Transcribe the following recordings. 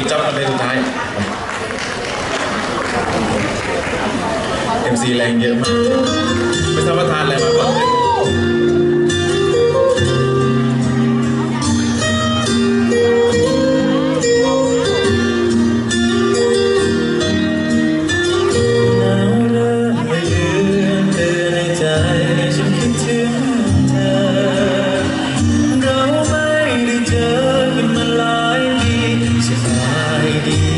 ปิดจ็อบกันไปสุดท้ายเอ็มซีแรงเยอะมากไม่ทราบว่าทานอะไรมาา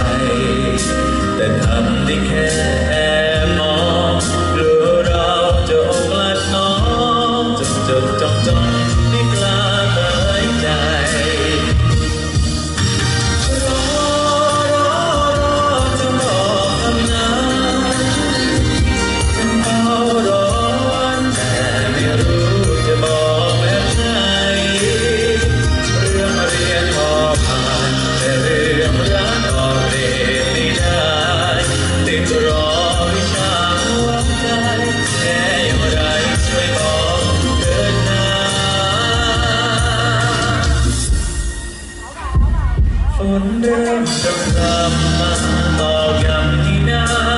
ใจแต่ทำได้แค่ ฝนเริ่มจะพร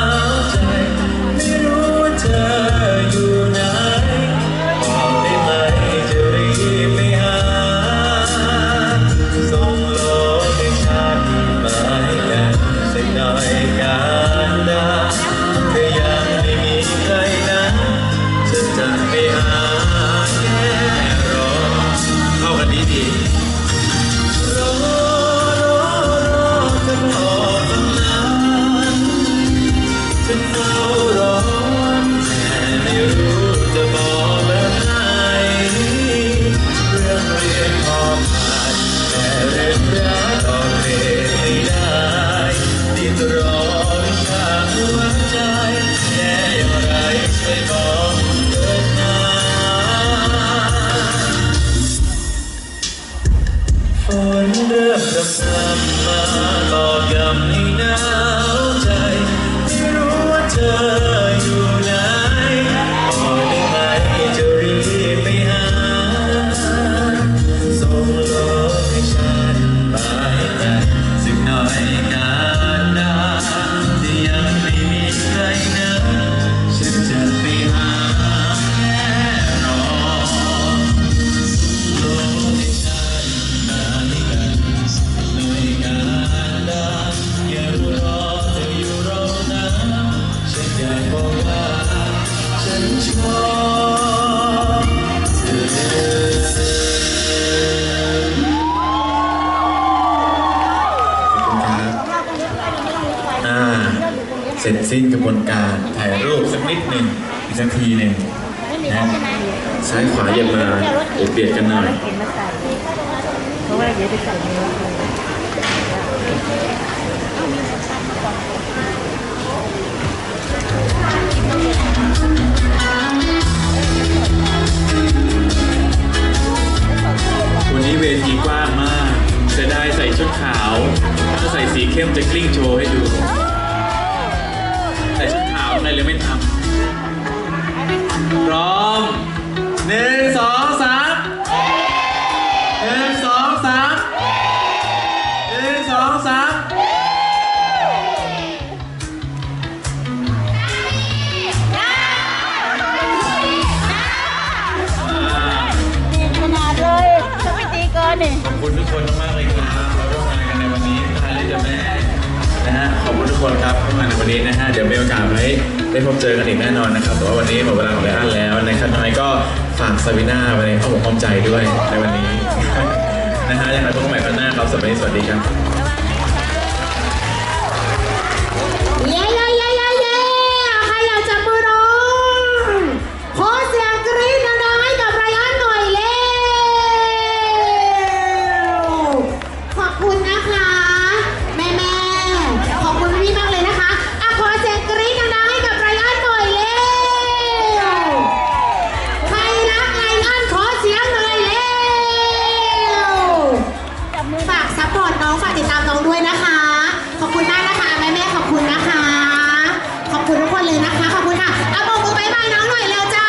เสร็จสิ้นกระบวนการถ่ายรูปสักนิดหนึ่งอีกสักทีหนึ่งนะซ้ายขวาเยียบมาเดี๋ยวเบียดกันหน่อยเห็นมาใส่เพราะว่าเดี๋ยวไปใส่เนื้อวันนี้เวทีกว้างมาก จะได้ใส่ชุดขาว ถ้าใส่สีเข้มจะกลิ้งโชว์ให้ดู ชุดขาวอไม่ทำพร้อมหนึ่งสองสามหนึ่งสองสามหนึ่งสองสามขนาดเลยจะไม่ตีเกินนี่ขอบคุณทุกคนมากเลยครับมาร่วมงานกันในวันนี้ทานเลยจ้ะแม่นะฮะขอบคุณทุกคนครับที่มาในวันนี้นะฮะเดี๋ยว ได้พบเจอกันอีกแน่นอนนะครับ แต่ว่าวันนี้หมดเวลาของไลอ้อนแล้วในขั้นตอนนี้ก็ฝากซาวิน่าไว้ในอ้อมอกอ้อมใจด้วยในวันนี้ นะฮะยังไงพบกันใหม่ครั้งหน้าครับสวันนี้สวัสดีครับเย้เย้เย้เย้เย้ใครอยากจับมือน้องขอเสียงกรี๊ดดังๆให้กับไรอันหน่อยเร็วขอบคุณนะคะ นะคะขอบคุณค่ะเอาปรกมือไปไปน้องหน่อยเร็วจ้า